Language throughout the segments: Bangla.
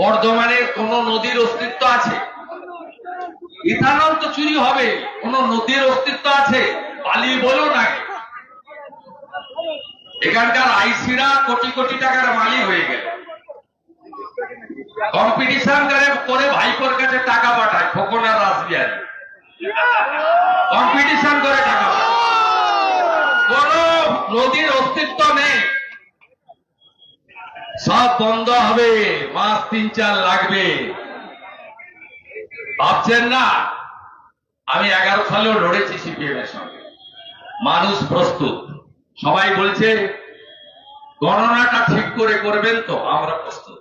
বর্ধমানের কোন নদীর অস্তিত্ব আছে? ইথানল তো চুরি হবে, কোন নদীর অস্তিত্ব আছে? বালি বলো না। এখানকার আইসিরা কোটি কোটি টাকার মালি হয়ে গেল। কম্পিটিশন করে ভাইপোর কাছে টাকা পাঠায়, খোকনা রাসবিহারি কম্পিটিশন করে টাকা পাঠায় কোন নদীর অস্তিত্ব নেই সব বন্ধ হবে, মাস তিন চার লাগবে। ভাবছেন না? আমি এগারো সালেও লড়েছি সিপিএম এর সঙ্গে। মানুষ প্রস্তুত। সবাই বলছে, গণনাটা ঠিক করে করবেন তো, আমরা প্রস্তুত।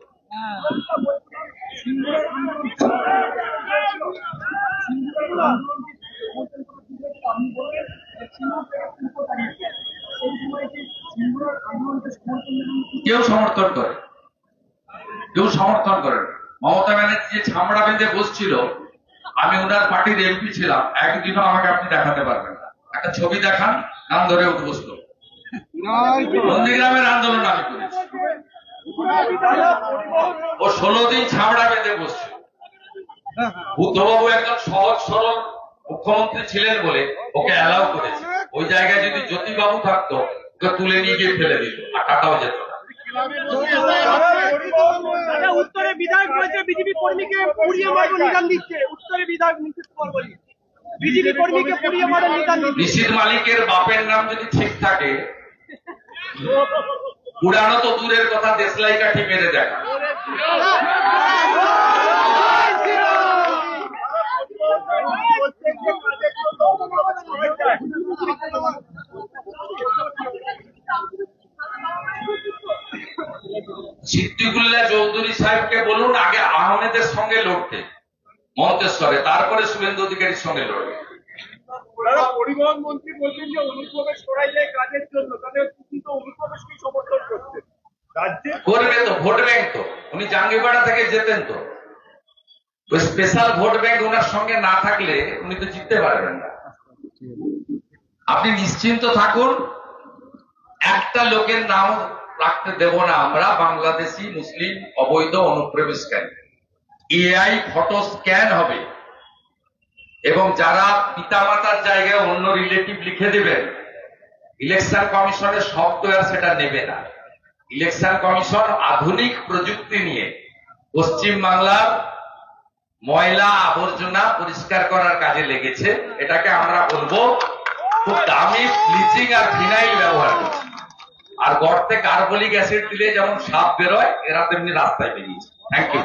কেউ সমর্থন করে। কেউ সমর্থন করে না। মমতা ব্যানার্জি যে ছামড়া বেঁধে বসছিল, আমি ওনার পার্টির এমপি ছিলাম, একদিনও আমাকে আপনি দেখাতে পারবেন না। একটা ছবি দেখান নাম ধরে বসল নন্দীগ্রামের আন্দোলন আমি করেছি। ও ষোলো দিন ছামড়া বেঁধে বসছিল বুদ্ধবাবু একজন সহজ, সরল মুখ্যমন্ত্রী ছিলেন বলে ওকে অ্যালাউ করেছে। ওই জায়গায় যদি জ্যোতিবাবু থাকতো, ওকে তুলে নিয়ে গিয়ে ফেলে দিত, আর টাকাও যেত না দাদা উত্তরে বিধায়ক বলছে বিজেপি কর্মীকে পুড়িয়ে মারবো নিদান দিচ্ছে। উত্তরে বিধায়ক নিষেধ কুমার বলি। বিজেপি কর্মীকে পুড়িয়ে মারার নিদান দিচ্ছে। মালিকের বাপের নাম যদি ঠিক থাকে পুরানো তো দূরের কথা দেশলাই কাঠি মেরে দেখা সিদ্দিকুল্লাহ চৌধুরী সাহেবকে বলুন আগে আহমেদের সঙ্গে লড়তে। মন্তেশ্বরে তারপরে শুভেন্দু অধিকারীর সঙ্গে লড়বে। পরিবহন মন্ত্রী বলছেন যে অনুপ্রবেশ করাই যায় কাজের জন্য তাদের কিন্তু অনুপ্রবেশকে সমর্থন করছে। করবে তো ভোট ব্যাংক তো। উনি জাঙ্গিপাড়া থেকে যেতেন তো। ওই স্পেশাল ভোট ব্যাংক ওনার সঙ্গে না থাকলে উনি তো জিততে পারবেন না। আপনি নিশ্চিন্ত থাকুন একটা লোকের নাম রাখতে দেব না আমরা বাংলাদেশি, মুসলিম, অবৈধ, অনুপ্রবেশকারী। এআই ফটো স্ক্যান হবে। এবং যারা পিতামাতার জায়গায় অন্য রিলেটিভ লিখে দেবেন, ইলেকশন কমিশনের সফটওয়্যার সেটা নেবে না। ইলেকশন কমিশন আধুনিক প্রযুক্তি নিয়ে পশ্চিম বাংলার ময়লা আবর্জনা পরিষ্কার করার কাজে লেগেছে। এটাকে আমরা বলব খুব দামি, ব্লিচিং আর ফিনাইল ব্যবহার করছি। আর গর্তে কার্বলিক অ্যাসিড দিলে যেমন সাপ বেরোয় এরা তেমনি রাস্তায় বেরিয়েছে। Thank you